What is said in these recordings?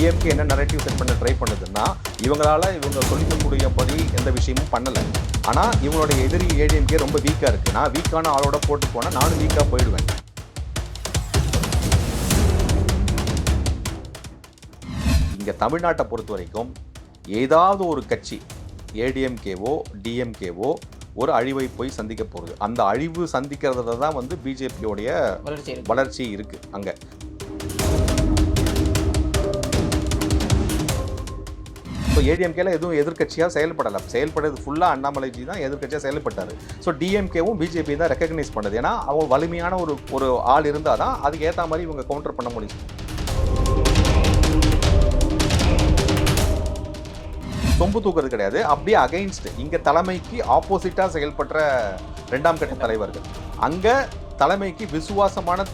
DMK என்ன narrative set பண்ண try பண்ணுதுன்னா இவங்களால இவங்க சொல்லிக்கக்கூடியபடி எந்த விஷயமும் பண்ணலை. ஆனால் இவங்களுடைய எதிரி ஏடிஎம்கே ரொம்ப வீக்காக இருக்குது நான் வீக்கான ஆளோட போட்டு போனால் நானும் வீக்காக போயிடுவேன். இங்கே தமிழ்நாட்டை பொறுத்த வரைக்கும் ஏதாவது ஒரு கட்சி ஏடிஎம்கேவோ டிஎம்கேவோ ஒரு அழிவை போய் சந்திக்க போகுது. அந்த அழிவு சந்திக்கிறதுல தான் வந்து பிஜேபியோடைய வளர்ச்சி இருக்கு. வளர்ச்சி இருக்கு அங்க. ஸோ ஏடிஎம்கேல எதுவும் எதிர்க்கட்சியாக செயல்படலை. செயல்படுறது ஃபுல்லாக அண்ணாமலைஜி தான் எதிர்க்கட்சியாக செயல்பட்டார். ஸோ டிஎம்கேவும் பிஜேபி தான் ரெக்கக்னைஸ் பண்ணுது. ஏன்னா அவங்க வலிமையான ஒரு ஒரு ஆள் இருந்தால் தான் அதுக்கு ஏற்ற மாதிரி இவங்க கவுண்டர் பண்ண முடியும். சொம்பு தூக்குறது கிடையாது. அப்படியே அகைன்ஸ்ட் இங்க தலைமைக்கு ஆப்போசிட்டா செயல்படுற ரெண்டாம் கட்ட தலைவர்கள். அங்க தலைமைக்கு விசுவாசமான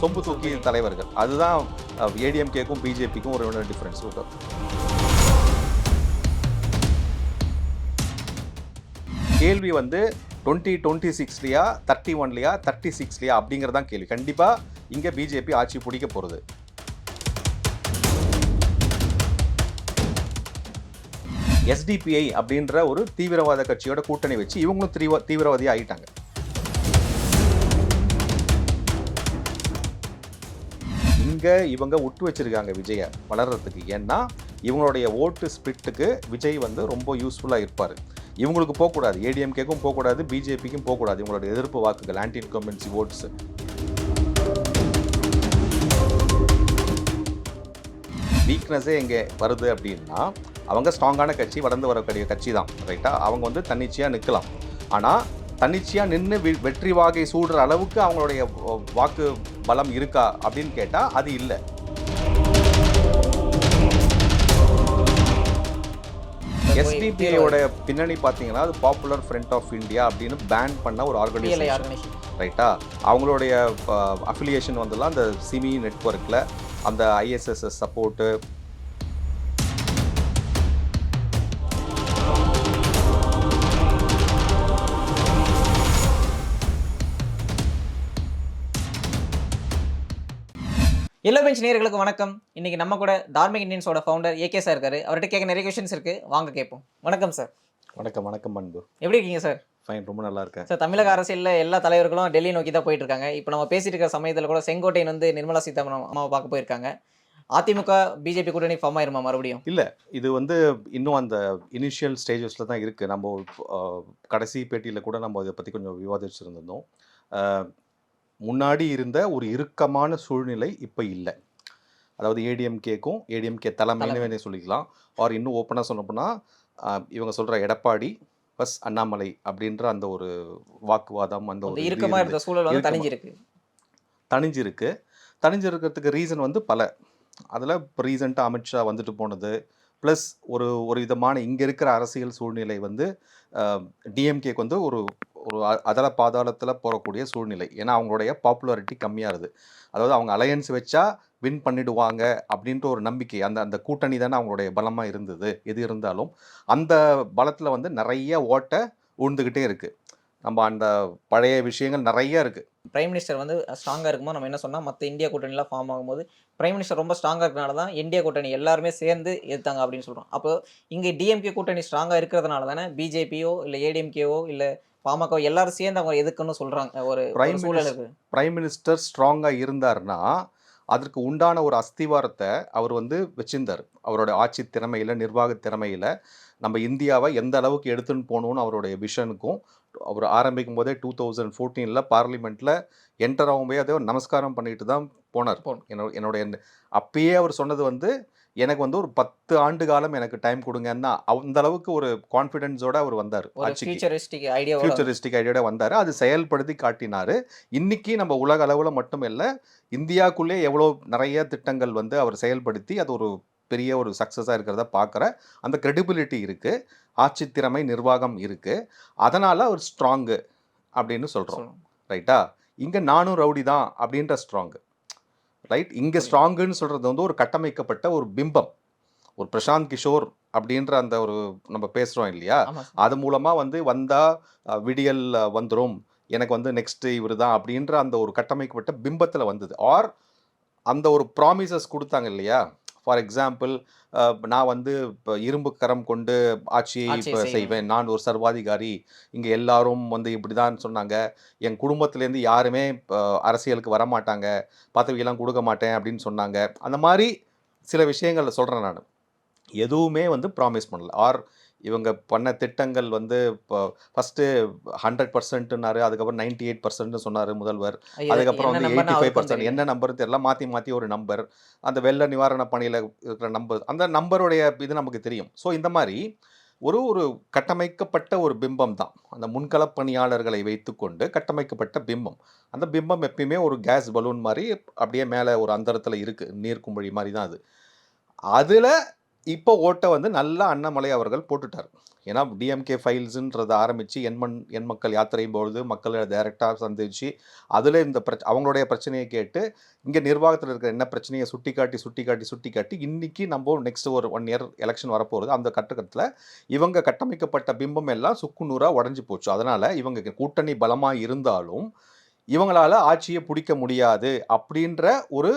சொம்பு. தூக்கி தலைவர்கள். அதுதான் ஏடிஎம்கேக்கும் பிஜேபிக்கும் ஒரு டிஃபரன்ஸ் கேள்வி வந்து டுவெண்ட்டி டுவெண்ட்டி சிக்ஸ்லையா தேர்ட்டி ஒன்லையா தேர்ட்டி சிக்ஸ்லையா அப்படிங்கிறதான் கேள்வி கண்டிப்பாக இங்கே பிஜேபி ஆட்சி பிடிக்க போகிறது எஸ்டிபிஐ அப்படின்ற ஒரு தீவிரவாத கட்சியோட கூட்டணி வச்சு இவங்களும் தீவிர தீவிரவாதி ஆகிட்டாங்க இங்கே இவங்க விட்டு வச்சிருக்காங்க விஜயை வளர்றதுக்கு. ஏன்னா இவங்களுடைய ஓட்டு ஸ்பிரிட்டுக்கு விஜய் வந்து ரொம்ப யூஸ்ஃபுல்லாக இருப்பார். இவங்களுக்கு போகக்கூடாது. ஏடிஎம்கேக்கும் போகக்கூடாது பிஜேபிக்கும் போகக்கூடாது. இவங்களோட எதிர்ப்பு வாக்குகள் ஆன்டி இன்கம்பன்சி ஓட்ஸ் வீக்னஸே எங்கே வருது அப்படின்னா அவங்க ஸ்ட்ராங்கான கட்சி வளர்ந்து வரக்கூடிய கட்சி தான் ரைட்டா அவங்க வந்து தன்னிச்சையாக நிற்கலாம். ஆனால் தன்னிச்சையாக நின்று வெற்றி வாகை சூடுற அளவுக்கு அவங்களுடைய வாக்கு பலம் இருக்கா அப்படின்னு கேட்டால் அது இல்லை. எஸ்டிபிஐயோட பின்னணி பார்த்தீங்கன்னா அது பாப்புலர் ஃப்ரண்ட் ஆஃப் இந்தியா அப்படின்னு பேன் பண்ண ஒரு ஆர்கனைசேஷன் ரைட்டா அவங்களுடைய அஃபிலியேஷன் வந்துலாம் அந்த சிமி நெட்வொர்க்கில் அந்த ஐஎஸ்எஸ்எஸ் சப்போர்ட்டு எல்லோ பெஞ்ச் நேயர்களுக்கு வணக்கம். இன்னைக்கு நம்ம கூட தார்மிக் இந்தியன்ஸோட ஃபவுண்டர் ஏகே சார் இருக்காரு. அவர்கிட்ட கேட்க நிறைய கொஷின்ஸ் இருக்கு. வாங்க கேட்போம். வணக்கம் சார் வணக்கம் வணக்கம் அன்பு. எப்படி இருக்கீங்க சார் ஃபைன் ரொம்ப நல்லா இருக்கேன். சார் தமிழக அரசியல்ல எல்லா தலைவர்களும் டெல்லி நோக்கி தான் போயிட்டு இருக்காங்க இப்போ நம்ம பேசிட்டு இருக்கிற சமயத்தில் கூட செங்கோட்டையன் வந்து நிர்மலா சீதாராமன் அம்மாவை பார்க்க போயிருக்காங்க. அதிமுக பிஜேபி கூட்டணி ஃபார்ம் ஆயிருமா மறுபடியும்? இது வந்து இன்னும் அந்த இனிஷியல் ஸ்டேஜஸில் தான் இருக்குது நம்ம கடைசி பேட்டியில் கூட நம்ம இதை பற்றி கொஞ்சம் விவாதிச்சிருந்தோம் அஹ், முன்னாடி இருந்த ஒரு இறுக்கமான சூழ்நிலை இப்போ இல்லை. அதாவது ஏடிஎம்கேக்கும் ஏடிஎம்கே தலைமைன்னு சொல்லிக்கலாம். ஆர் இன்னும் ஓப்பனாக சொல்லப்போனால் இவங்க சொல்கிற எடப்பாடி ப்ளஸ் அண்ணாமலை அப்படின்ற அந்த ஒரு வாக்குவாதம் அந்த ஒரு அந்த இது இறுக்கமா இருந்தது. இருந்த சூழல் வந்து. தணிஞ்சிருக்கு. தணிஞ்சிருக்கு. தணிஞ்சிருக்கிறதுக்கு ரீசன் வந்து பல. அதில் இப்போ ரீசெண்டாக அமித்ஷா வந்துட்டு போனது. ப்ளஸ் ஒரு ஒரு விதமான இங்கே இருக்கிற அரசியல் சூழ்நிலை வந்து டிஎம்கேக்கு வந்து ஒரு ஒரு அ- அதல பாதாளத்தில் போகக்கூடிய சூழ்நிலை. ஏன்னா அவங்களுடைய பாப்புலாரிட்டி கம்மியாகுது. அதாவது அவங்க அலையன்ஸ் வச்சா வின் பண்ணிடுவாங்க அப்படின்ற ஒரு நம்பிக்கை அந்த அந்த கூட்டணி தானே அவங்களுடைய பலமாக இருந்தது எது இருந்தாலும். அந்த பலத்தில் வந்து நிறைய ஓட்டை உழுந்துக்கிட்டே இருக்குது நம்ம அந்த பழைய விஷயங்கள் நிறைய இருக்குது பிரைம் மினிஸ்டர் வந்து ஸ்ட்ராங்காக இருக்கும்போது நம்ம என்ன சொன்னால் மற்ற இந்தியா கூட்டணிலாம் ஃபார்ம் ஆகும்போது பிரைம் மினிஸ்டர் ரொம்ப ஸ்ட்ராங்காக இருக்கனால தான் இந்தியா கூட்டணி எல்லாருமே சேர்ந்து எதிர்த்தாங்க அப்படின்னு சொல்கிறோம் அப்போ இங்கே டிஎம்கே கூட்டணி ஸ்ட்ராங்காக இருக்கிறதுனால தானே பிஜேபியோ இல்லை ஏடிஎம்கேவோ இல்லை பாமக எல்லாரும் சேர்ந்து அவங்க எதுக்குன்னு சொல்கிறாங்க ஒரு Minister- இருக்கு. பிரைம் மினிஸ்டர் ஸ்ட்ராங்காக இருந்தார்னா அதற்கு உண்டான ஒரு அஸ்திவாரத்தை அவர் வந்து வச்சிருந்தார் அவரோட ஆட்சி திறமையில் நிர்வாக திறமையில் நம்ம இந்தியாவை எந்த அளவுக்கு எடுத்துன்னு போகணும்னு அவருடைய விஷனுக்கும் அவர் ஆரம்பிக்கும் போதே டூ தௌசண்ட் ஃபோர்டீனில் பார்லிமெண்ட்டில் என்டர் ஆகும்போது அதை நமஸ்காரம் பண்ணிட்டு தான் போனார் போனார். என்னோட என்னுடைய அப்பயே அவர் சொன்னது வந்து எனக்கு வந்து ஒரு பத்து ஆண்டு காலம் எனக்கு டைம் கொடுங்கன்னா அந்த அளவுக்கு ஒரு கான்ஃபிடென்ஸோட அவர் வந்தார் ஃபியூச்சரிஸ்டிக் ஐடியாவோட ஃபியூச்சரிஸ்டிக் ஐடியாவோட வந்தார். அது செயல்படுத்தி காட்டினார். இன்னைக்கு நம்ம உலக அளவில் மட்டும் இல்லை இந்தியாக்குள்ளே எவ்வளோ நிறைய திட்டங்கள் வந்து அவர் செயல்படுத்தி அது ஒரு பெரிய ஒரு சக்ஸஸாக இருக்கிறத பார்க்குற அந்த credibility இருக்குது ஆட்சி திறமை நிர்வாகம் இருக்குது அதனால் அவர் ஸ்ட்ராங்கு அப்படின்னு சொல்கிறோம். ரைட்டா இங்கே நானும் ரவுடி தான் அப்படின்ற ஸ்ட்ராங்கு ரைட்? இங்கே ஸ்ட்ராங்குன்னு சொல்கிறது வந்து ஒரு கட்டமைக்கப்பட்ட ஒரு பிம்பம். ஒரு பிரசாந்த் கிஷோர் அப்படின்ற அந்த ஒரு நம்ம பேசுகிறோம் இல்லையா. அது மூலமாக வந்து வந்தால் விடியல் வந்துடும் எனக்கு வந்து நெக்ஸ்ட் இவர் தான் அப்படின்ற அந்த ஒரு கட்டமைக்கப்பட்ட பிம்பத்தில் வந்தது. ஆர் அந்த ஒரு ப்ராமிசஸ் கொடுத்தாங்க இல்லையா? ஃபார் எக்ஸாம்பிள் நான் வந்து இப்போ இரும்பு கரம் கொண்டு ஆட்சியை செய்வேன். நான் ஒரு சர்வாதிகாரி. இங்கே எல்லாரும் வந்து இப்படி தான் சொன்னாங்க. என் குடும்பத்துலேருந்து யாருமே இப்போ அரசியலுக்கு வர மாட்டாங்க பதவியெல்லாம் கொடுக்க மாட்டேன் அப்படின்னு சொன்னாங்க. அந்த மாதிரி சில விஷயங்கள் சொல்கிறேன் நான். எதுவுமே வந்து ப்ராமிஸ் பண்ணல. ஆர் இவங்க பண்ண திட்டங்கள் வந்து இப்போ ஃபஸ்ட்டு ஹண்ட்ரட் பர்சன்ட்னாரு அதுக்கப்புறம் நைன்டி எயிட் பர்சன்ட்னு சொன்னார் முதல்வர். அதுக்கப்புறம் வந்து எயிட்டி ஃபைவ் பர்சன்ட். என்ன நம்பர் தெரியல மாற்றி மாற்றி ஒரு நம்பர் அந்த வெள்ள நிவாரண பணியில் இருக்கிற நம்பர் அந்த நம்பருடைய இது நமக்கு தெரியும். ஸோ இந்த மாதிரி ஒரு ஒரு கட்டமைக்கப்பட்ட ஒரு பிம்பம் தான். அந்த முன்களப் பணியாளர்களை வைத்துக்கொண்டு கட்டமைக்கப்பட்ட பிம்பம். அந்த பிம்பம் எப்பயுமே ஒரு கேஸ் பலூன் மாதிரி அப்படியே மேலே ஒரு அந்தரத்தில் இருக்குது நீர்க்கும்பழி மாதிரி தான் அது. அதில் இப்போ ஓட்டை வந்து நல்லா அண்ணாமலை அவர்கள் போட்டுட்டார். ஏன்னா டிஎம்கே ஃபைல்ஸுன்றதை ஆரம்பித்து எண்மண் எண் மக்கள் யாத்திரையும் பொழுது மக்களை டைரெக்டாக சந்திச்சு அதில் இந்த பிரச்ச அவங்களுடைய பிரச்சனையை கேட்டு இங்கே நிர்வாகத்தில் இருக்கிற என்ன பிரச்சனையை சுட்டி காட்டி சுட்டி காட்டி சுட்டி காட்டி இன்றைக்கி நம்ம நெக்ஸ்ட் ஒரு ஒன் இயர் எலெக்ஷன் வரப்போகுது. அந்த கட்டத்தில் இவங்க கட்டமைக்கப்பட்ட பிம்பம் எல்லாம் சுக்குநூறாக உடஞ்சி போச்சு. அதனால் இவங்க கூட்டணி பலமாக இருந்தாலும் இவங்களால ஆட்சியை பிடிக்க முடியாது அப்படின்ற ஒரு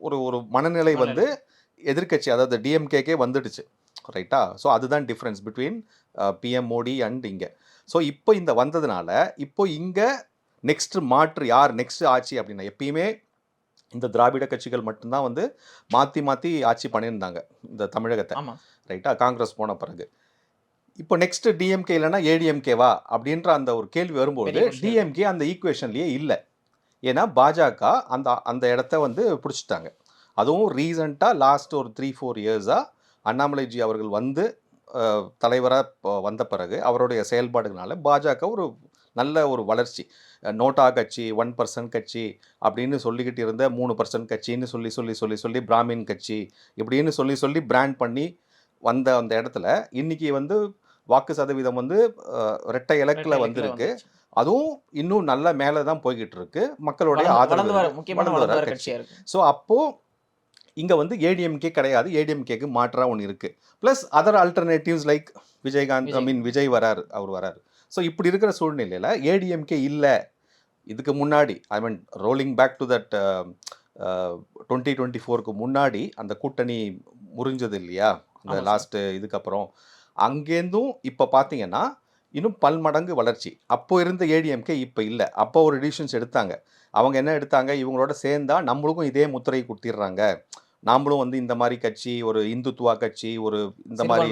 ஒரு ஒரு மனநிலை வந்து எதிர்க்கட்சி அதாவது டிஎம்கேக்கே வந்துடுச்சு ரைட்டா ஸோ அதுதான் difference between PM Modi and இங்கே. ஸோ இப்போ இந்த வந்ததுனால இப்போ இங்கே நெக்ஸ்ட் மாற்று யார் நெக்ஸ்ட் ஆட்சி அப்படின்னா எப்பயுமே இந்த திராவிட கட்சிகள் மட்டும்தான் வந்து மாற்றி மாற்றி ஆட்சி பண்ணியிருந்தாங்க இந்த தமிழகத்தை ரைட்டா காங்கிரஸ் போன பிறகு. இப்போ நெக்ஸ்ட் டிஎம்கே இல்லைன்னா ஏடிஎம்கேவா அப்படின்ற அந்த ஒரு கேள்வி வரும்போது. டிஎம்கே அந்த ஈக்குவேஷன்லேயே இல்லை. ஏன்னா பாஜக அந்த அந்த இடத்த வந்து பிடிச்சிட்டாங்க. அதுவும் ரீசண்டாக லாஸ்ட் ஒரு த்ரீ ஃபோர் இயர்ஸாக அண்ணாமலைஜி அவர்கள் வந்து தலைவராக வந்த பிறகு அவருடைய செயல்பாடுகளால பாஜக ஒரு நல்ல ஒரு வளர்ச்சி. நோட்டா கட்சி ஒன் பர்சன்ட் கட்சி அப்படின்னு சொல்லிக்கிட்டு இருந்த மூணு பர்சன்ட் கட்சின்னு சொல்லி சொல்லி சொல்லி சொல்லி பிராமின் கட்சி இப்படின்னு சொல்லி சொல்லி பிராண்ட் பண்ணி வந்த அந்த இடத்துல இன்னைக்கு வந்து வாக்கு சதவீதம் வந்து ரெட்டை இலக்கில் வந்திருக்கு. அதுவும் இன்னும் நல்ல மேலே தான் போய்கிட்டு இருக்கு. மக்களுடைய ஆதரவு கட்சி. ஸோ அப்போது இங்கே வந்து ஏடிஎம்கே கிடையாது. ஏடிஎம்கேக்கு மாற்றாக ஒன்று இருக்குது plus other alternatives like Vijayakanth I. Mean Vijay வராரு அவர் வராரு. ஸோ இப்படி இருக்கிற சூழ்நிலையில் ஏடிஎம்கே இல்லை. இதுக்கு முன்னாடி I mean rolling back to that twenty twenty ஃபோருக்கு முன்னாடி அந்த கூட்டணி முறிஞ்சது இல்லையா? அந்த. லாஸ்ட்டு இதுக்கப்புறம். அங்கேருந்தும் இப்போ பார்த்தீங்கன்னா இன்னும் பல்மடங்கு வளர்ச்சி. அப்போ இருந்த ஏடிஎம்கே இப்போ இல்லை. அப்போ ஒரு டிசிஷன்ஸ் எடுத்தாங்க. அவங்க என்ன எடுத்தாங்க? இவங்களோட சேர்ந்தா நம்மளுக்கும் இதே முத்திரை குத்திடுறாங்க. நாமளும் வந்து இந்த மாதிரி கட்சி ஒரு இந்துத்துவா கட்சி ஒரு இந்த மாதிரி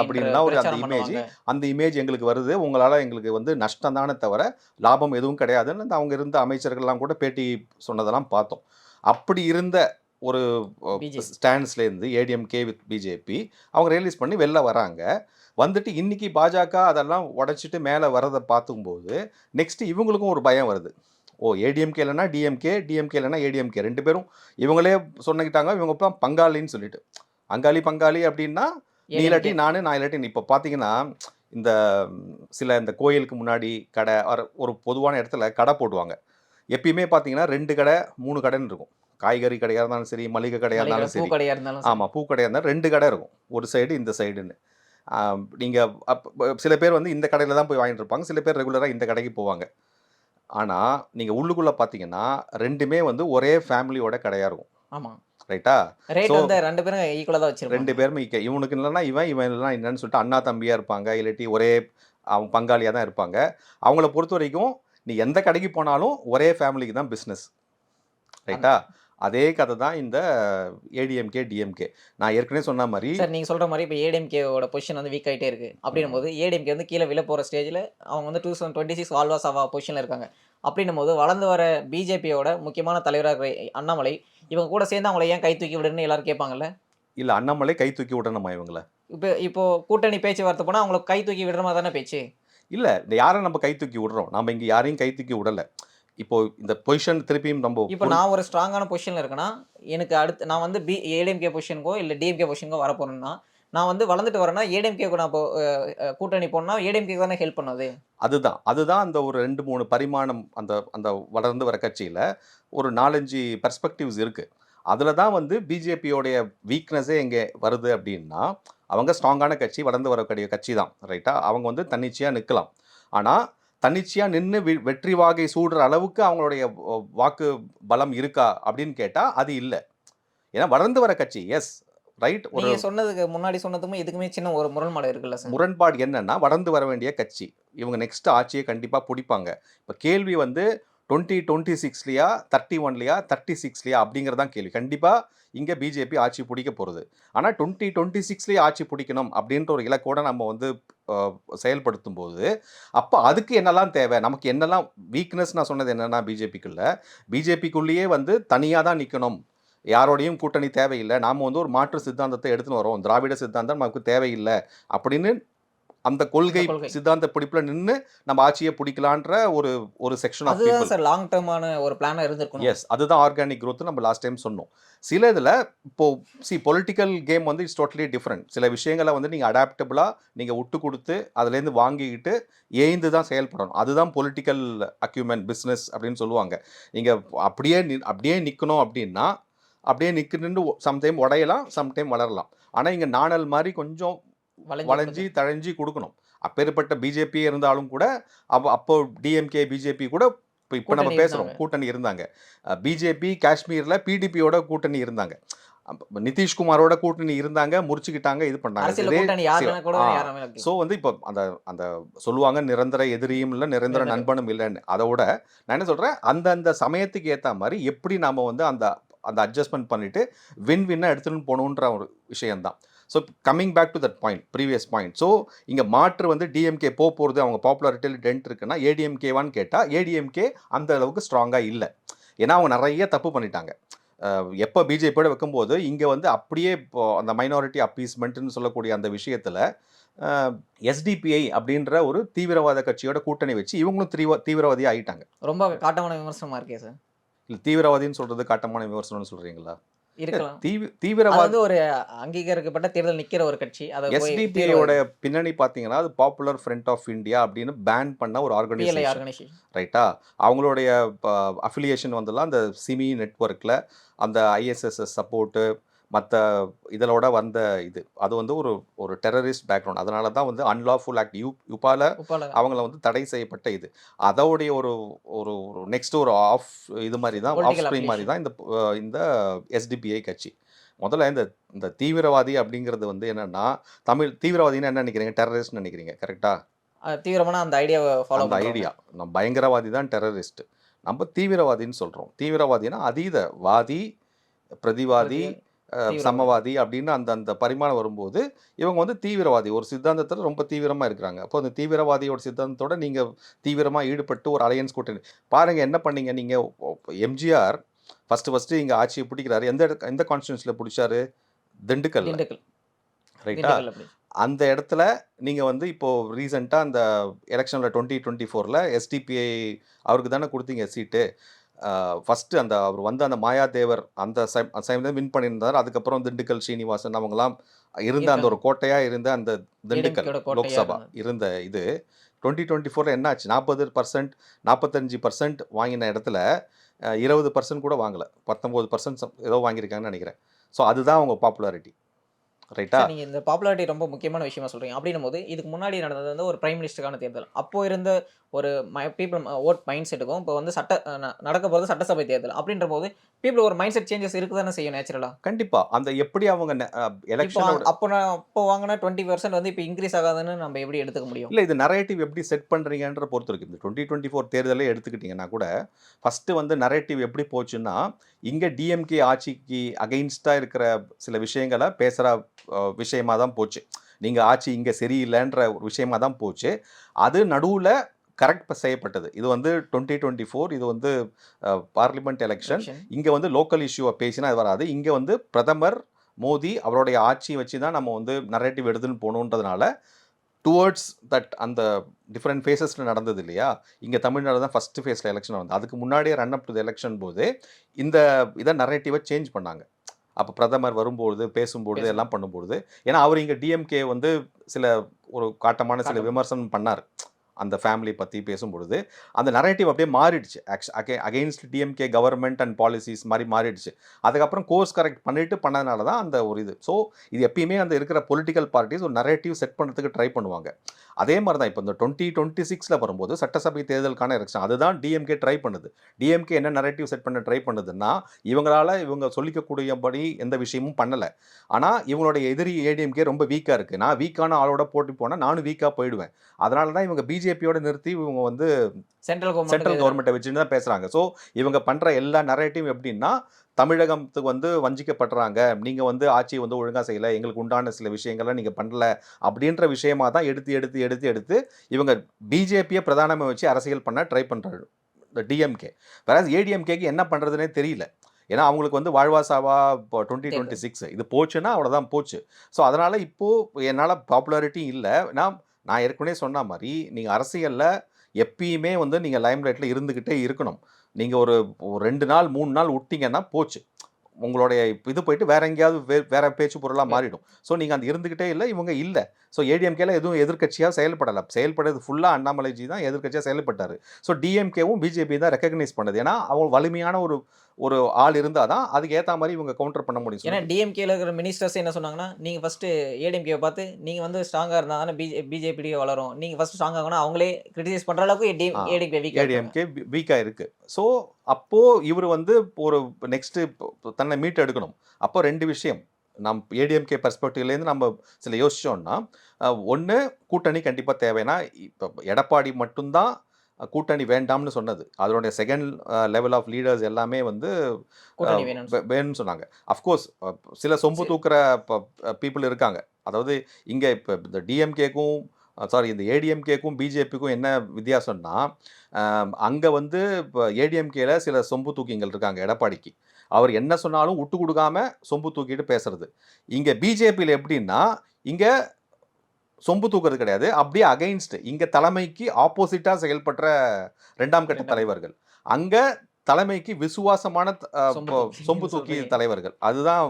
அப்படின்லாம் ஒரு அந்த பண்ணுவாங்க. அந்த இமேஜ் எங்களுக்கு வருது உங்களால் எங்களுக்கு வந்து நஷ்டம் தானே தவிர லாபம் எதுவும் கிடையாதுன்னு அவங்க இருந்த அமைச்சர்கள்லாம் கூட பேட்டி சொன்னதெல்லாம் பார்த்தோம் அப்படி இருந்த ஒரு. ஸ்டாண்ட்ஸ்லேருந்து ஏடிஎம்கே வித் பிஜேபி அவங்க ரியலைஸ் பண்ணி வெளில வராங்க வந்துட்டு இன்னைக்கு பாஜக அதெல்லாம் உடைச்சிட்டு மேலே வரதை பார்க்கும்போது நெக்ஸ்ட் இவங்களுக்கும் ஒரு பயம் வருது ஓ ஏடிஎம்கே இல்லைன்னா டிஎம்கே டிஎம்கே இல்லைன்னா ஏடிஎம்கே ரெண்டு பேரும் இவங்களே சொன்னிக்கிட்டாங்க இவங்க இப்போ பங்காளின்னு சொல்லிட்டு. அங்காளி பங்காளி அப்படின்னா நீ இல்லாட்டி. நான் நான் இல்லாட்டி இப்போ பார்த்தீங்கன்னா இந்த சில இந்த கோயிலுக்கு முன்னாடி கடை ஒரு பொதுவான இடத்துல கடை போடுவாங்க. எப்பயுமே பார்த்தீங்கன்னா ரெண்டு கடை மூணு கடைன்னு இருக்கும். காய்கறி கடையாக இருந்தாலும் சரி மளிகை கடையாக இருந்தாலும் சரி. இருந்தாலும். ஆமாம் பூ கடையாக இருந்தால் ரெண்டு கடை இருக்கும். ஒரு சைடு இந்த சைடுன்னு. நீங்கள் அப் சில பேர் வந்து இந்த கடையில் தான் போய் வாங்கிட்டு இருப்பாங்க. சில பேர் ரெகுலராக இந்த கடைக்கு போவாங்க. ஆனால் நீங்கள் உள்ளுக்குள்ளே பார்த்தீங்கன்னா ரெண்டுமே வந்து ஒரே ஃபேமிலியோட கடையாக இருக்கும். ஆமா. ரைட்டா? ரேட் வந்து ரெண்டு பேரும் ஈக்குவலா தான் வச்சிருப்பாங்க. ரெண்டு பேருமே இவனுக்கு இல்லைன்னா இவன் இவன் இல்லைன்னா என்னன்னு சொல்லிட்டு அண்ணா தம்பியாக இருப்பாங்க இல்லாட்டி ஒரே அவன் பங்காளியாக தான் இருப்பாங்க. அவங்கள பொறுத்த வரைக்கும் நீ எந்த கடைக்கு போனாலும் ஒரே ஃபேமிலிக்கு தான் பிஸ்னஸ் ரைட்டா? அதே கதை தான் இந்த ஏடிஎம்கே டிஎம்கே நான் ஏற்கனவே சொன்ன மாதிரி சார் நீங்க சொல்ற மாதிரி இப்போ ஏடிஎம்கேவோட பொசிஷன் வந்து வீக் ஆயிட்டே இருக்கு. அப்படின்னும் போது ஏடிஎம்கே வந்து கீழே விழ போற ஸ்டேஜ்ல அவங்க வந்து two thousand twenty six always ஆவா பொசிஷன்ல இருக்காங்க. அப்படின்னும் போது வளர்ந்து வர பிஜேபியோட முக்கியமான தலைவராக இருக்கிற அண்ணாமலை இவங்க கூட சேர்ந்து அவங்கள ஏன் கை தூக்கி விடுன்னு எல்லாரும் கேட்பாங்கல்ல? இல்லை அண்ணாமலை கை தூக்கி விடணுமா இவங்கள? இப்போ இப்போ கூட்டணி பேச்சுவார்த்தை போனா அவங்கள கை தூக்கி விடுற மாதிரி தானே பேச்சு? இல்லை இந்த யாரை நம்ம கை தூக்கி விடுறோம்? நம்ம இங்கே யாரையும் கை தூக்கி விடலை. இப்போ இந்த பொசிஷன் திருப்பியும் நம்ம இப்போ நான் ஒரு ஸ்ட்ராங்கான பொசிஷன்ல இருக்கேன்னா எனக்கு அடுத்து நான் வந்து பி ஏடிஎம்கே பொசிஷனுக்கோ இல்லை டிஎம்கே பொசிஷனுக்கோ வர போறேன்னா நான் வந்து வளர்ந்துட்டு வரேன்னா ஏடிஎம்கேக்கு நான் இப்போ கூட்டணி போனா ஏடிஎம்கே தானே ஹெல்ப் பண்ணது? அதுதான். அதுதான் அந்த ஒரு ரெண்டு மூணு பரிமாணம் அந்த அந்த வளர்ந்து வர கட்சியில் ஒரு நாலஞ்சு பெர்ஸ்பெக்டிவ்ஸ் இருக்குது அதில் தான் வந்து பிஜேபியோடைய வீக்னஸே எங்கே வருது அப்படின்னா அவங்க ஸ்ட்ராங்கான கட்சி வளர்ந்து வரக்கூடிய கட்சி தான் ரைட்டா அவங்க வந்து தன்னிச்சையாக நிற்கலாம் ஆனால் தன்னிச்சையாக நின்று வெற்றி வாகை சூடுற அளவுக்கு அவங்களுடைய வாக்கு பலம் இருக்கா அப்படின்னு கேட்டால் அது இல்லை. ஏன்னா வளர்ந்து வர கட்சி எஸ் ரைட் ஒரு சொன்னதுக்கு முன்னாடி சொன்னதுக்கும் இதுக்குமே சின்ன ஒரு முரண்பாடு இருக்குல்ல சார். முரண்பாடு என்னன்னா வளர்ந்து வர வேண்டிய கட்சி. இவங்க நெக்ஸ்ட் ஆட்சியை கண்டிப்பாக பிடிப்பாங்க. இப்போ கேள்வி வந்து டுவெண்ட்டி டுவெண்ட்டி சிக்ஸ்லையா தேர்ட்டி ஒன்லையா தேர்ட்டி சிக்ஸ்லையா அப்படிங்கிறதான் கேள்வி. கண்டிப்பாக இங்கே பிஜேபி ஆட்சி பிடிக்க போகிறது ஆனால் டுவெண்ட்டி டுவெண்ட்டி சிக்ஸ்லேயே ஆட்சி பிடிக்கணும் அப்படின்ற ஒரு இலக்கோடு நம்ம வந்து செயல்படுத்தும் போது அப்போ அதுக்கு என்னெல்லாம் தேவை? நமக்கு என்னெல்லாம் வீக்னஸ் நான் சொன்னது என்னென்னா பிஜேபிக்குள்ளே. பிஜேபிக்குள்ளேயே வந்து தனியாக தான் நிற்கணும் யாரோடையும் கூட்டணி தேவையில்லை. நாம் வந்து ஒரு மாற்று சித்தாந்தத்தை எடுத்துன்னு வரோம். திராவிட சித்தாந்தம் நமக்கு தேவையில்லை அப்படின்னு அந்த கொள்கை. சித்தாந்த பிடிப்புல நின்று நம்ம ஆட்சியை பிடிக்கலான்ற ஒரு ஒரு செக்ஷன் ஆஃப் சார் லாங் டேர்மான ஒரு பிளானா இருந்திருக்கணும். எஸ் அதுதான் ஆர்கானிக் growth நம்ம லாஸ்ட் டைம் சொன்னோம். சில இதில் இப்போ சி பொலிட்டிக்கல் கேம் வந்து இட்ஸ் டோட்டலி டிஃப்ரெண்ட் சில விஷயங்களை வந்து நீங்கள் அடாப்டபுளாக நீங்கள் விட்டு கொடுத்து அதுலேருந்து வாங்கிக்கிட்டு ஏய்ந்து தான் செயல்படணும். அதுதான் பொலிட்டிக்கல் அக்யூமெண்ட் பிஸ்னஸ் அப்படின்னு சொல்லுவாங்க. நீங்கள் அப்படியே அப்படியே நிற்கணும் அப்படின்னா அப்படியே நிற்கணுன்னு சம்டைம் உடையலாம் சம்டைம் வளரலாம். ஆனால் இங்கே நாணல் மாதிரி கொஞ்சம் வளைஞ்சி தழைஞ்சி கொடுக்கணும். அப்பேற்பட்ட பிஜேபி இருந்தாலும் கூட அப்போ அப்போ டிஎம்கே பிஜேபி கூட இப்போ இப்போ நம்ம பேசுகிறோம். கூட்டணி இருந்தாங்க. பிஜேபி காஷ்மீரில் பிடிபியோட கூட்டணி இருந்தாங்க. நிதிஷ்குமாரோட கூட்டணி இருந்தாங்க முறிச்சுக்கிட்டாங்க இது பண்ணாங்க. ஸோ வந்து இப்போ அந்த அந்த சொல்லுவாங்க நிரந்தர எதிரியும் இல்லை நிரந்தர நிரந்தர. நண்பனும் இல்லைன்னு. அதோட நான் என்ன சொல்கிறேன் அந்தந்த சமயத்துக்கு ஏற்ற மாதிரி எப்படி நாம் வந்து அந்த அந்த அட்ஜஸ்ட்மெண்ட் பண்ணிட்டு வின் வின்னாக எடுத்துன்னு போகணுன்ற ஒரு விஷயம்தான். So coming back to that point previous point so இங்கே மாற்று வந்து டிஎம்கே போக போகிறது அவங்க பாப்புலாரிட்டியில் டென்ட் இருக்குன்னா ஏடிஎம்கேவான்னு கேட்டால் ஏடிஎம்கே அந்த அளவுக்கு ஸ்ட்ராங்காக இல்லை. ஏன்னா அவங்க நிறைய தப்பு பண்ணிட்டாங்க. எப்போ பிஜேபியோட வைக்கும்போது இங்கே வந்து அப்படியே இப்போ அந்த மைனாரிட்டி அப்பீஸ்மெண்ட்னு சொல்லக்கூடிய அந்த விஷயத்தில் எஸ்டிபிஐ அப்படின்ற ஒரு தீவிரவாத கட்சியோட கூட்டணி வச்சு இவங்களும் தீவிர தீவிரவாதி ஆகிட்டாங்க ரொம்ப காட்டமான விமர்சனமா இருக்கே சார் இல்லை தீவிரவாதின்னு சொல்கிறது காட்டமான விமர்சனம்னு சொல்கிறீங்களா இருக்கலாம். தீவிரவாத ஒரு அங்கீகரிக்கப்பட்ட தேர்தல் நிக்கிற ஒரு கட்சி. அதை எஸ்டிபிஐயோட பின்னணி பார்த்தீங்கன்னா அது பாப்புலர் ஃப்ரண்ட் ஆஃப் இந்தியா அப்படின்னு பேன் பண்ண ஒரு ஆர்கனைசேஷன் ஆர்கனைசேஷன் ரைட்டா அவங்களுடைய அஃபிலியேஷன் வந்துலாம் அந்த சிமி நெட்ஒர்க்கில் அந்த ஐஎஸ்எஸ்எஸ் சப்போர்ட்டு மற்ற இதலோட வந்த இது. அது வந்து ஒரு ஒரு டெரரிஸ்ட் பேக்ரவுண்ட் அதனால தான் வந்து அன்லாஃபுல் ஆக்ட் யூ உப்பால அவங்கள வந்து தடை செய்யப்பட்ட இது. அதோடைய ஒரு ஒரு ஒரு நெக்ஸ்ட் ஒரு ஆஃப் இது மாதிரி தான் ஆஃப் ஸ்ப்ரிங் மாதிரி தான் இந்த இந்த எஸ்டிபிஐ கட்சி. முதல்ல இந்த இந்த தீவிரவாதி அப்படிங்கிறது வந்து என்னன்னா தமிழ் தீவிரவாதின்னு என்ன நினைக்கிறீங்க? டெரரிஸ்ட் நினைக்கிறீங்க கரெக்டா அது தீவிரமான அந்த ஐடியாவை ஃபாலோ அந்த ஐடியா நம்ம பயங்கரவாதி தான் டெரரிஸ்ட் நம்ம தீவிரவாதின்னு சொல்கிறோம் தீவிரவாதினா அதீத வாதி பிரதிவாதி. சமவாதி அப்படின்னு அந்த அந்த பரிமாணம் வரும்போது இவங்க வந்து தீவிரவாதி. ஒரு சித்தாந்தத்தில் ரொம்ப தீவிரமாக இருக்கிறாங்க. அப்போ அந்த தீவிரவாதியோட சித்தாந்தத்தோட நீங்கள் தீவிரமாக ஈடுபட்டு ஒரு அலையன்ஸ் கூட்டணி. பாருங்கள் என்ன பண்ணீங்க நீங்கள் எம்ஜிஆர் ஃபஸ்ட்டு ஃபஸ்ட்டு இங்கே ஆட்சியை பிடிக்கிறாரு. எந்த எந்த கான்ஸ்டியூன்ஸில் பிடிச்சாரு? திண்டுக்கல். ரைட்டா அந்த இடத்துல நீங்கள் வந்து இப்போது ரீசெண்டாக அந்த எலெக்ஷனில் டுவெண்ட்டி டுவெண்ட்டி ஃபோரில் எஸ்டிபிஐ அவருக்கு தானே கொடுத்தீங்க சீட்டு. ஃபஸ்ட்டு அந்த அவர் வந்த அந்த மாயாதேவர் அந்த சைம் தான் வின் பண்ணியிருந்தார். அதுக்கப்புறம் திண்டுக்கல் ஸ்ரீனிவாசன் அவங்கலாம் இருந்த அந்த ஒரு கோட்டையாக இருந்த அந்த திண்டுக்கல் லோக்சபா. இருந்த இது. டுவெண்ட்டி டுவெண்ட்டி ஃபோரில் என்னாச்சு? நாற்பது பர்சன்ட் நாற்பத்தஞ்சு பர்சன்ட் வாங்கின இடத்துல இருபது பர்சன்ட் கூட வாங்கலை. பத்தொம்போது பர்சன்ட் ஏதோ வாங்கியிருக்காங்கன்னு நினைக்கிறேன். ஸோ அதுதான் அவங்க பாப்புலாரிட்டி ரைட்டா? சார், நீங்க இந்த பாப்புலாரிட்டி ரொம்ப முக்கியமான விஷயமா சொல்றீங்க. அப்படின்னும் போது இதுக்கு முன்னாடி நடந்தது வந்து ஒரு பிரைம் மினிஸ்டருக்கான தேர்தல். அப்போ இருந்த ஒரு பீப்புள் ஓட் மைண்ட் செட்டுக்கும் இப்போ வந்து சட்ட நடக்க போகிறது சட்டசபை தேர்தல். அப்படின்ற போது பீப்புள் ஒரு மைண்ட் செட் சேஞ்சஸ் இருக்கு தானே செய்யும் நேச்சுரலா கண்டிப்பா. அந்த எப்படி அவங்க இப்போ எலெக்ஷனோட அப்போ நான் அப்போ வாங்கின டுவெண்ட்டி பர்சன்ட் வந்து இப்போ இன்க்ரீஸ் ஆகாதுன்னு நம்ம எப்படி எடுத்துக்க முடியும்? இல்ல இது நரேட்டிவ் எப்படி செட் பண்றீங்கன்ற பொறுத்து இருக்கு. இந்த டுவெண்ட்டி டுவெண்ட்டி ஃபோர் தேர்தலே எடுத்துக்கிட்டிங்கன்னா கூட ஃபர்ஸ்ட் வந்து நரேட்டிவ் எப்படி போச்சுன்னா இங்க டிஎம்கே ஆட்சிக்கு அகைன்ஸ்டா இருக்கிற சில விஷயங்களை பேசுற அஹ், விஷயமா தான் போச்சு. நீங்க ஆட்சி இங்க சரியில்லைன்ற ஒரு விஷயமா தான் போச்சு. அது நடுவுல கரெக்ட் செய்யப்பட்டது. இது வந்து டுவெண்ட்டி டுவெண்ட்டி ஃபோர் இது வந்து பார்லிமெண்ட் எலெக்ஷன். இங்கே வந்து லோக்கல் இஷ்யூவை பேசினா அது வராது. இங்கே வந்து பிரதமர் மோடி அவருடைய ஆட்சியை வச்சு தான் நம்ம வந்து நரேட்டிவ் எடுத்துன்னு போகணுன்றதுனால டுவர்ட்ஸ் தட் அந்த டிஃப்ரெண்ட் ஃபேஸஸில் நடந்தது இல்லையா? இங்கே தமிழ்நாடு தான் ஃபஸ்ட்டு ஃபேஸில் எலெக்ஷன் வந்து அதுக்கு முன்னாடியே ரன் அப் டு எலெக்ஷன் போது இந்த இதை நரேட்டிவை சேஞ்ச் பண்ணாங்க. அப்போ பிரதமர் வரும்பொழுது பேசும்பொழுது பேசும். எல்லாம் பண்ணும்பொழுது ஏன்னா அவர் இங்கே டிஎம்கே வந்து சில ஒரு காட்டமான சில. விமர்சனம் பண்ணார். அந்த ஃபேமிலி பற்றி பேசும்பொழுது அந்த நரேட்டிவ் அப்படியே மாறிடுச்சு. Against DMK government and policies மாதிரி மாறிடுச்சு. அதுக்கப்புறம் கோர்ஸ் கரெக்ட் பண்ணிட்டு பண்ணதுனால தான் அந்த ஒரு இது. ஸோ இது எப்பயுமே அந்த இருக்கிற பொலிட்டிக்கல் பார்ட்டிஸ் ஒரு நரேட்டிவ் செட் பண்ணுறதுக்கு ட்ரை பண்ணுவாங்க. அதே மாதிரி தான் இப்போ இந்த டுவெண்ட்டி டுவெண்ட்டி சிக்ஸில் வரும்போது சட்டசபை தேர்தலுக்கான எலெக்ஷன். அதுதான் டிஎம்கே ட்ரை பண்ணுது. டிஎம்கே என்ன நரேட்டிவ் செட் பண்ண ட்ரை பண்ணுதுன்னா இவங்களால இவங்க சொல்லிக்கக்கூடியபடி எந்த விஷயமும் பண்ணலை. ஆனால் இவங்களுடைய எதிரி ஏடிஎம்கே ரொம்ப வீக்காக இருக்குது நான் வீக்கான ஆளோட போட்டி போனால் நானும் வீக்காக போயிடுவேன். அதனால தான் இவங்க பிஜேபியோட நிறுத்தி இவங்க வந்து சென்ட்ரல் சென்ட்ரல் கவர்மெண்ட் கவர்மெண்ட்டை வச்சுன்னு தான் பேசுகிறாங்க ஸோ இவங்க பண்ணுற எல்லா நரேட்டிவ் எப்படின்னா தமிழகத்துக்கு வந்து வஞ்சிக்கப்படுறாங்க. நீங்கள் வந்து ஆட்சியை வந்து ஒழுங்காக செய்யலை எங்களுக்கு உண்டான சில விஷயங்கள்லாம் நீங்கள் பண்ணல அப்படின்ற விஷயமா தான் எடுத்து எடுத்து எடுத்து எடுத்து இவங்க பிஜேபியை பிரதானமாக வச்சு அரசியல் பண்ண ட்ரை பண்ணுறாரு இந்த டிஎம்கே வேற ஏடிஎம்கேக்கு என்ன பண்ணுறதுனே தெரியல. ஏன்னா அவங்களுக்கு வந்து வாழ்வாசாவா இப்போ டுவெண்ட்டி டுவெண்ட்டி சிக்ஸ் இது போச்சுன்னா அவ்வளோதான் போச்சு. ஸோ அதனால் இப்போது என்னால் பாப்புலாரிட்டி இல்லை. நான் நான் ஏற்கனவே சொன்ன மாதிரி நீங்கள் அரசியலில் எப்பயுமே வந்து நீங்கள் லைம்லைட்டில் இருந்துக்கிட்டே இருக்கணும். நீங்கள் ஒரு ரெண்டு நாள் மூணு நாள் விட்டீங்கன்னா போச்சு. உங்களுடைய இது போயிட்டு வேற எங்கேயாவது வே வேற பேச்சு பொருளாக மாறிடும். ஸோ நீங்கள் அந்த இருந்துக்கிட்டே இல்லை இவங்க இல்லை. ஸோ ஏடிஎம்கேல எதுவும் எதிர்க்கட்சியாக செயல்படலை. செயல்படுறது ஃபுல்லாக அண்ணாமலைஜி தான் எதிர்க்கட்சியாக செயல்பட்டார். ஸோ டிஎம்கேவும் பிஜேபி தான் ரெக்கக்னைஸ் பண்ணுது. ஏன்னா அவங்க வலிமையான ஒரு ஒரு ஆள் இருந்தால் தான் அதுக்கு ஏற்ற மாதிரி இவங்க கவுண்டர் பண்ண முடியும் ஏன்னா. டிஎம்கேல இருக்கிற மினிஸ்டர்ஸ் என்ன சொன்னாங்கன்னா நீங்க ஃபர்ஸ்ட் ஏடிஎம்கே பார்த்து நீங்க வந்து ஸ்ட்ராங்கா இருந்தா தானே பிஜேபி வளரும். நீங்க ஃபர்ஸ்ட் ஸ்ட்ராங் ஆகணும் அவங்களே கிரிட்டிசைஸ் பண்ற அளவுக்கு ஏடிஎம்கே வீக் ஏடிஎம்கே வீக்காக இருக்குது ஸோ அப்போது இவர் வந்து ஒரு நெக்ஸ்ட்டு தன்னை மீட் எடுக்கணும். அப்போ ரெண்டு விஷயம். நம் ஏடிஎம்கே பர்ஸ்பெக்டிவ்லேருந்து நம்ம சில யோசிச்சோம்னா ஒன்று கூட்டணி கண்டிப்பாக தேவைன்னா இப்போ எடப்பாடி மட்டும்தான் கூட்டணி வேண்டாம்னு சொன்னது. அதனுடைய செகண்ட் லெவல் ஆஃப் லீடர்ஸ் எல்லாமே வந்து வேணும்னு சொன்னாங்க. அஃப்கோர்ஸ் சில சொம்பு. தூக்குற பீப்புள் இருக்காங்க. அதாவது இங்கே இப்போ இந்த டிஎம்கேக்கும் சாரி இந்த ஏடிஎம்கேக்கும் பிஜேபிக்கும் என்ன வித்தியாசம்னா அங்கே வந்து இப்போ ஏடிஎம்கேல சில சொம்பு தூக்கிங்கள் இருக்காங்க எடப்பாடிக்கு. அவர் என்ன சொன்னாலும் விட்டு கொடுக்காம சொம்பு தூக்கிட்டு பேசுறது. இங்கே பிஜேபியில் எப்படின்னா இங்கே சொம்பு தூக்குறது கிடையாது. அப்படியே அகைன்ஸ்ட் இங்கே தலைமைக்கு ஆப்போசிட்டாக செயல்படுற ரெண்டாம் கட்ட. தலைவர்கள். அங்கே தலைமைக்கு விசுவாசமான சொம்பு தூக்கி. தலைவர்கள். அதுதான்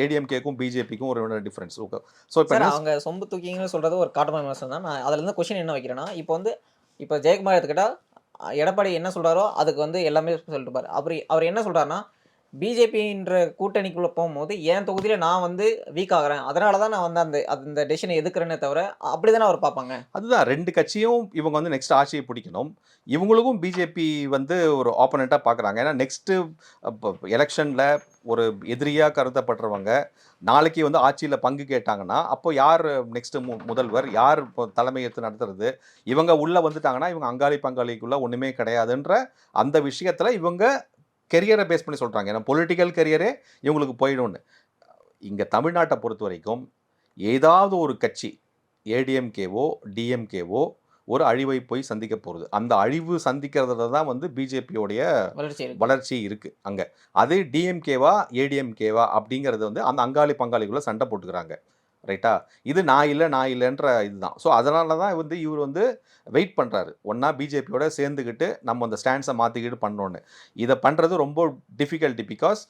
ஏடிஎம்கேக்கும் பிஜேபிக்கும் ஒரு டிஃப்ரென்ஸ் ஸோ இப்போ அவங்க சொம்பு தூக்கிங்கன்னு சொல்றது ஒரு காட்டுமான விமர்சனம் தான். நான் அதுல இருந்து கொஸ்டின் என்ன வைக்கிறேன்னா இப்போ வந்து இப்போ ஜெயக்குமார் எடுத்துக்கிட்டா அஹ், எடப்பாடி என்ன சொல்றாரோ அதுக்கு வந்து எல்லாமே சொல்லிட்டு பாரு அவர் அவர் என்ன சொல்றாருன்னா பிஜேபின்ற கூட்டணிக்குள்ளே போகும்போது என் தொகுதியில நான் வந்து வீக் ஆகுறேன். அதனால தான் நான் வந்து அந்த அந்த டெசிஷனை எதுக்குறேனே தவிர அப்படிதானே அவர் பார்ப்பாங்க. அதுதான். ரெண்டு கட்சியும் இவங்க வந்து நெக்ஸ்ட் ஆட்சியை பிடிக்கணும். இவங்களுக்கும் பிஜேபி வந்து ஒரு ஆப்போனண்ட்டாக பார்க்குறாங்க. ஏன்னா நெக்ஸ்ட்டு எலெக்ஷனில் ஒரு எதிரியாக கருதப்படுறவங்க நாளைக்கு வந்து ஆட்சியில் பங்கு கேட்டாங்கன்னா அப்போ யார் நெக்ஸ்ட்டு மு முதல்வர் யார் இப்போ தலைமை நடத்துறது? இவங்க உள்ளே வந்துட்டாங்கன்னா இவங்க அங்காளி பங்காளிக்குள்ளே ஒன்றுமே கிடையாதுன்ற அந்த விஷயத்தில் இவங்க கெரியரை பேஸ் பண்ணி சொல்கிறாங்க ஏன்னா பொலிட்டிக்கல் கெரியரே இவங்களுக்கு போயிடும்னு. இங்கே தமிழ்நாட்டை பொறுத்த வரைக்கும் ஏதாவது ஒரு கட்சி ஏடிஎம்கேவோ டிஎம்கேவோ ஒரு அழிவை போய் சந்திக்க போகிறது அந்த அழிவு சந்திக்கிறதுல தான் வந்து பிஜேபியோடைய வளர்ச்சி இருக்கு. வளர்ச்சி இருக்குது அங்கே. அது டிஎம்கேவா ஏடிஎம்கேவா அப்படிங்கிறது வந்து அந்த அங்காளி பங்காளிக்குள்ளே சண்டை போட்டுக்கிறாங்க. ரைட்டா இது நான் இல்லை நான் இல்லைன்ற இதுதான். ஸோ அதனால தான் வந்து இவர் வந்து வெயிட் பண்ணுறாரு ஒன்றா பிஜேபியோட சேர்ந்துக்கிட்டு நம்ம அந்த ஸ்டாண்ட்ஸை மாற்றிக்கிட்டு பண்ணோன்னு. இதை பண்ணுறது ரொம்ப டிஃபிகல்ட்டி பிகாஸ்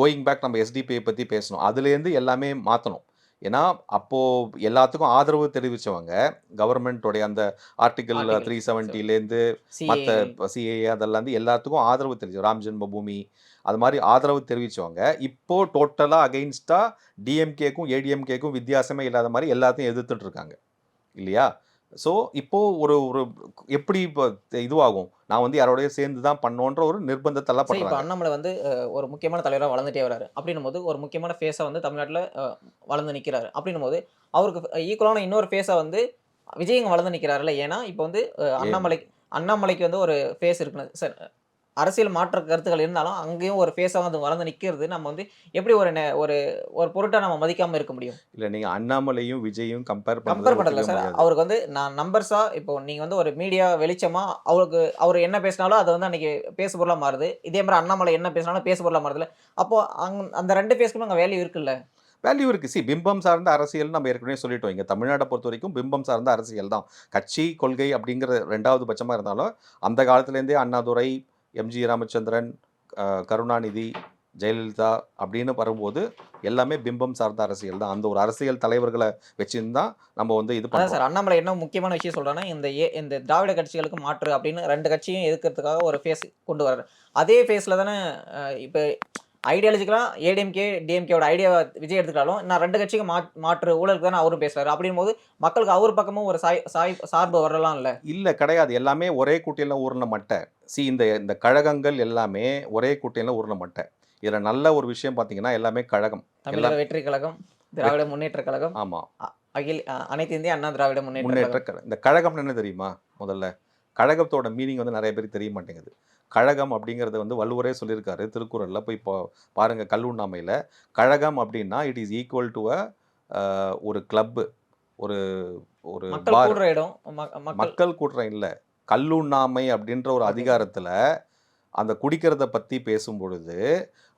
கோயிங் பேக் நம்ம எஸ்டிபிஐ பற்றி பேசணும். அதுலேருந்து எல்லாமே மாற்றணும் ஏன்னா அப்போது எல்லாத்துக்கும் ஆதரவு தெரிவித்தவங்க கவர்மெண்ட்டோடைய அந்த ஆர்டிக்கல் த்ரீ செவன்ட்டிலேருந்து மற்ற சிஏஏ அதெல்லாம் வந்து எல்லாத்துக்கும் ஆதரவு தெரிவிச்சு ராம் ஜென்மபூமி அது மாதிரி ஆதரவு தெரிவித்தவங்க இப்போ டோட்டலாக அகெயின்ஸ்டாக டிஎம்கேக்கும் ஏடிஎம்கேக்கும் வித்தியாசமே இல்லாத மாதிரி எல்லாத்தையும் எதிர்த்துட்டு இருக்காங்க. இல்லையா? ஸோ இப்போ ஒரு ஒரு எப்படி இப்போ இதுவாகும்? நான் வந்து யாரோடய சேர்ந்து தான் பண்ணோன்ற ஒரு நிர்பந்தத்தெல்லாம் சரி இப்போ அண்ணாமலை வந்து ஒரு முக்கியமான தலைவராக வளர்ந்துட்டே வராரு. அப்படின்னும் போது ஒரு முக்கியமான ஃபேஸாக வந்து தமிழ்நாட்டில் வளர்ந்து நிற்கிறாரு அப்படின்னும் போது அவருக்கு ஈக்குவலான இன்னொரு ஃபேஸாக வந்து விஜய் இங்கே வளர்ந்து நிற்கிறாருல்ல ஏன்னா இப்போ வந்து அண்ணாமலை அண்ணாமலைக்கு வந்து ஒரு ஃபேஸ் இருக்குன்னு. சார் அரசியல் மாற்ற கருத்துக்கள் இருந்தாலும் அங்கேயும் ஒரு ஃபேஸாக வந்து வளர்ந்து நிற்கிறது நம்ம வந்து எப்படி ஒரு ஒரு ஒரு பொருட்டாக நம்ம மதிக்காமல் இருக்க முடியும்? இல்லை நீங்கள் அண்ணாமலையும் விஜயும் கம்பேர் கம்பேர் பண்ணல சார் அவருக்கு வந்து நான் நம்பர்ஸா இப்போ நீங்க வந்து ஒரு மீடியா வெளிச்சமா அவருக்கு அவர் என்ன பேசினாலும் அது வந்து அன்னைக்கு பேசு பொருளா மாறுது. இதே மாதிரி அண்ணாமலை என்ன பேசினாலும் பேசு பொருளா மாறுதுல அப்போ அங்க அந்த ரெண்டு பேஸ்க்குமே அங்கே வேல்யூ இருக்குல்ல? வேல்யூ இருக்குது சி பிம்பம் சார்ந்த அரசியல் நம்ம ஏற்கனவே சொல்லிட்டோம். இங்கே தமிழ்நாட்டை பொறுத்த வரைக்கும் பிம்பம் சார்ந்த அரசியல் தான். கட்சி கொள்கை அப்படிங்கிற ரெண்டாவது பட்சமாக இருந்தாலும் அந்த காலத்துலேருந்தே அண்ணாதுரை எம்ஜி ராமச்சந்திரன் கருணாநிதி ஜெயலலிதா அப்படின்னு வரும்போது எல்லாமே பிம்பம் சார்ந்த அரசியல் தான். அந்த ஒரு அரசியல் தலைவர்களை வச்சுன்னு தான் நம்ம வந்து இது அதான் பண்ணுறோம் சார் அண்ணாமலை என்ன முக்கியமான விஷயம் சொல்றாங்கன்னா இந்த ஏ இந்த திராவிட கட்சிகளுக்கு மாற்று அப்படின்னு ரெண்டு கட்சியும் எதிர்க்கிறதுக்காக ஒரு ஃபேஸ் கொண்டு வர்றாரு. அதே ஃபேஸில் தானே இப்போ ஐடியாலஜிக்கலாக ஏடிஎம்கே டிஎம்கேவோட ஐடியா விஜய் எடுத்துக்கிட்டாலும் நான் ரெண்டு கட்சிக்கு மா மாற்று ஊழலுக்கு தானே அவரும் பேசுறாரு. அப்படின் போது மக்களுக்கு அவர் பக்கமும் ஒரு சாய் சாய் சார்பு வரலாம் இல்லை? இல்லை கிடையாது. எல்லாமே ஒரே குட்டையில் ஊறின மட்டை. சி இந்த இந்த கழகங்கள் எல்லாமே ஒரே குட்டையில் ஊறின மட்டை. இதில் நல்ல ஒரு விஷயம் பார்த்தீங்கன்னா எல்லாமே கழகம். தமிழக வெற்றி கழகம் திராவிட முன்னேற்ற கழகம் ஆமாம் அகில் அனைத்து இந்திய அண்ணா திராவிட முன்னேற்ற முன்னேற்ற இந்த கழகம்னு என்ன தெரியுமா முதல்ல? கழகத்தோட மீனிங் வந்து நிறைய பேருக்கு தெரிய மாட்டேங்குது. கழகம் அப்படிங்கிறத வந்து வள்ளுவரே சொல்லியிருக்காரு. திருக்குறளில் போய் இப்போ பாருங்க கல்லுண்ணாமையில். கழகம் அப்படின்னா it is equal to a ஒரு கிளப்பு ஒரு ஒரு இடம் மக்கள் கூட்டுறம் இல்லை. கல்லுண்ணாமை அப்படின்ற ஒரு. அதிகாரத்தில் அந்த குடிக்கிறத பற்றி பேசும் பொழுது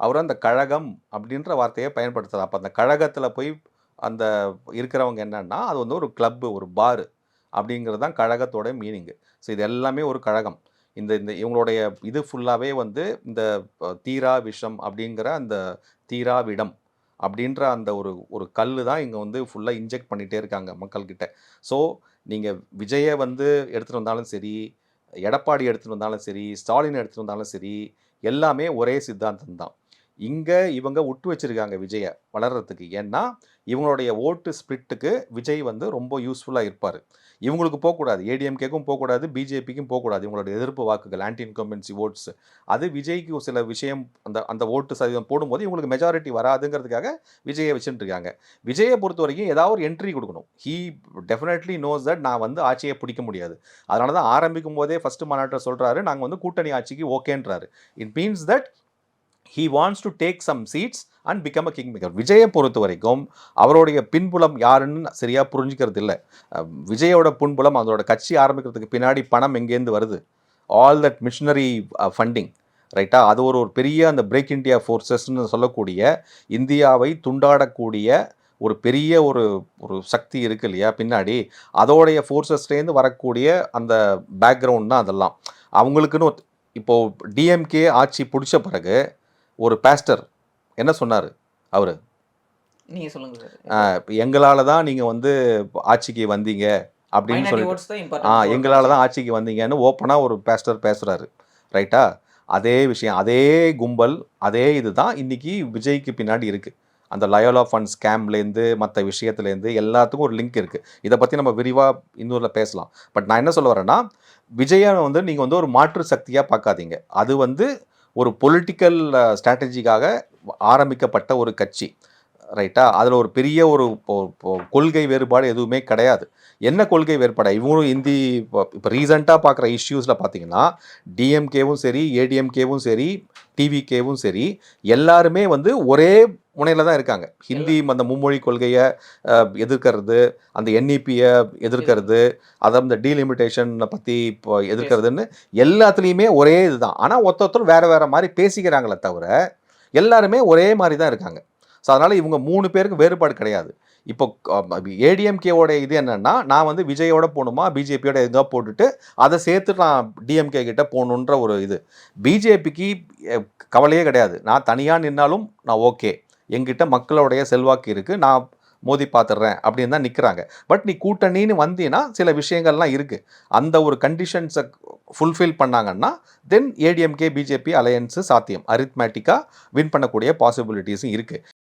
அவர் அந்த கழகம் அப்படின்ற வார்த்தையை பயன்படுத்துறார். அப்போ அந்த கழகத்தில் போய் அந்த இருக்கிறவங்க என்னன்னா அது வந்து ஒரு கிளப்பு ஒரு பார் அப்படிங்கிறது தான் கழகத்தோட மீனிங்கு ஸோ இது எல்லாமே ஒரு கழகம். இந்த இந்த இவங்களுடைய இது ஃபுல்லாகவே வந்து இந்த தீரா விஷம் அப்படிங்கிற அந்த தீராவிடம் அப்படின்ற அந்த ஒரு ஒரு கல் தான் இங்கே வந்து ஃபுல்லாக இன்ஜெக்ட் பண்ணிகிட்டே இருக்காங்க மக்கள்கிட்ட. ஸோ நீங்கள் விஜயை வந்து எடுத்துகிட்டு வந்தாலும் சரி எடப்பாடி எடுத்துகிட்டு வந்தாலும் சரி ஸ்டாலின் எடுத்துகிட்டு வந்தாலும் சரி எல்லாமே ஒரே சித்தாந்தம் தான். இங்கே இவங்க விட்டு வச்சிருக்காங்க விஜயை வளர்கிறதுக்கு ஏன்னா இவங்களுடைய ஓட்டு ஸ்பிளிட்டுக்கு விஜய் வந்து ரொம்ப யூஸ்ஃபுல்லாக இருப்பார். இவங்களுக்கு போகக்கூடாது. ஏடிஎம்கேக்கும் போகக்கூடாது பிஜேபிக்கும் போகக்கூடாது. இவங்களோட எதிர்ப்பு வாக்குகள் ஆன்டி இன்கம்பன்சி ஓட்ஸ் அது விஜய்க்கு சில விஷயம் அந்த அந்த ஓட்டு சதவீதம் போடும்போது இவங்களுக்கு மெஜாரிட்டி வராதுங்கிறதுக்காக விஜயை வச்சுட்டு இருக்காங்க விஜயை பொறுத்த வரைக்கும் ஏதாவது ஒரு என்ட்ரி கொடுக்கணும். ஹீ டெஃபினெட்லி நோஸ் தட் நான் வந்து ஆட்சியை பிடிக்க முடியாது. அதனால தான் ஆரம்பிக்கும் போதே ஃபஸ்ட்டு மாநாட்டில் சொல்கிறாரு நாங்கள் வந்து கூட்டணி ஆட்சிக்கு ஓகேன்றாரு it means that he wants to take some seats and become a king maker விஜயை பொறுத்த வரைக்கும் அவருடைய பின்புலம் யாருன்னு சரியாக புரிஞ்சுக்கிறது இல்லை விஜயோட பின்புலம் அதோட கட்சி ஆரம்பிக்கிறதுக்கு பின்னாடி பணம் எங்கேருந்து வருது? ஆல் தட் மிஷினரி ஃபண்டிங் ரைட்டா அது ஒரு ஒரு பெரிய அந்த பிரேக் இண்டியா ஃபோர்ஸஸ்ன்னு சொல்லக்கூடிய இந்தியாவை துண்டாடக்கூடிய ஒரு பெரிய ஒரு ஒரு சக்தி இருக்கு இல்லையா பின்னாடி? அதோடைய ஃபோர்ஸஸ்லேருந்து வரக்கூடிய அந்த பேக்ரவுண்ட் தான் அதெல்லாம். அவங்களுக்குன்னு ஒரு- டிஎம்கே ஆட்சி பிடிச்ச பிறகு ஒரு பாஸ்டர் என்ன சொன்னார்? அவர்? நீங்க சொல்லுங்க சார். இப்போ எங்களால் தான் நீங்கள் வந்து ஆட்சிக்கு வந்தீங்க அப்படின்னு சொல்லிட்டு தான் ஆ எங்களால் தான் ஆட்சிக்கு வந்தீங்கன்னு ஓப்பனாக ஒரு பேஸ்டர் பேசுகிறாரு ரைட்டா அதே விஷயம் அதே கும்பல் அதே இதுதான் இன்னைக்கு விஜய்க்கு பின்னாடி இருக்குது அந்த லயோலா ஃபண்ட் ஸ்கேம்லேருந்து மற்ற விஷயத்துலேருந்து எல்லாத்துக்கும் ஒரு லிங்க் இருக்குது இதை பற்றி நம்ம விரிவாக இன்னொருல பேசலாம். பட் நான் என்ன சொல்ல வரேன்னா விஜயை வந்து நீங்கள் வந்து ஒரு மாற்று சக்தியாக பார்க்காதீங்க. அது வந்து ஒரு பொலிட்டிக்கல் ஸ்ட்ராட்டஜிக்காக ஆரம்பிக்கப்பட்ட ஒரு கட்சி ரைட்டா அதில் ஒரு பெரிய ஒரு கொள்கை வேறுபாடு எதுவுமே கிடையாது. என்ன கொள்கை வேறுபாடு? இவங்களும் இந்தி இப்போ ரீசெண்டாக பார்க்குற இஷ்யூஸில் பார்த்தீங்கன்னா டிஎம்கேவும் சரி ஏடிஎம்கேவும் சரி டிவிகேவும் சரி எல்லாருமே வந்து ஒரே முனையில் தான் இருக்காங்க. ஹிந்தி அந்த மும்மொழி கொள்கையை எதிர்க்கிறது அந்த என்இபியை எதிர்க்கிறது அதை அந்த டீலிமிட்டேஷனை பற்றி இப்போ எதிர்க்கிறதுன்னு எல்லாத்துலேயுமே ஒரே இதுதான். ஆனால் ஒருத்த ஒருத்தர் வேறு வேறு மாதிரி பேசிக்கிறாங்களே தவிர எல்லாருமே ஒரே மாதிரி தான் இருக்காங்க. ஸோ அதனால் இவங்க மூணு பேருக்கு வேறுபாடு கிடையாது. இப்போ ஏடிஎம்கேவோட இது என்னன்னா நான் வந்து விஜயோட போகணுமா பிஜேபியோட எதுவாக போட்டுட்டு அதை சேர்த்து நான் டிஎம்கே கிட்ட போகணுன்ற ஒரு இது. பிஜேபிக்கு கவலையே கிடையாது. நான் தனியாக நின்னாலும் நான் ஓகே. எங்கிட்ட மக்களுடைய செல்வாக்கு இருக்குது நான் மோதி பார்த்துடுறேன் அப்படின்னு தான் நிற்கிறாங்க பட் நீ கூட்டணின்னு வந்தீங்கன்னா சில விஷயங்கள்லாம் இருக்குது அந்த ஒரு கண்டிஷன்ஸை ஃபுல்ஃபில் பண்ணாங்கன்னா தென் ஏடிஎம்கே பிஜேபி அலையன்ஸு சாத்தியம். அரித்மேட்டிக்காக வின் பண்ணக்கூடிய பாசிபிலிட்டிஸும் இருக்குது